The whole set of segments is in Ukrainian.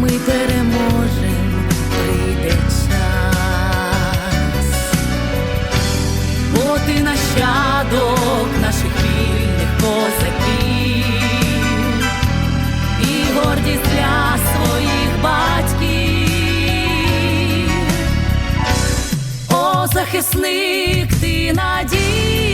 ми переможем, прийде час, бо ти нащадок наших вільних козаків і гордість для своїх батьків. О, захисник, ти надія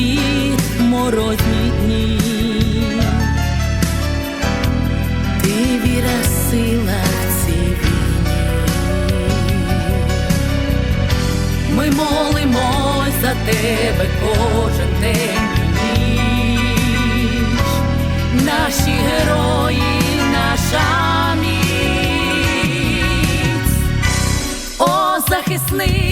в морозні дні. Ти віра, сила в цій війні. Ми молимось за тебе кожен день ніч. Наші герої, наша міць. О, захисник,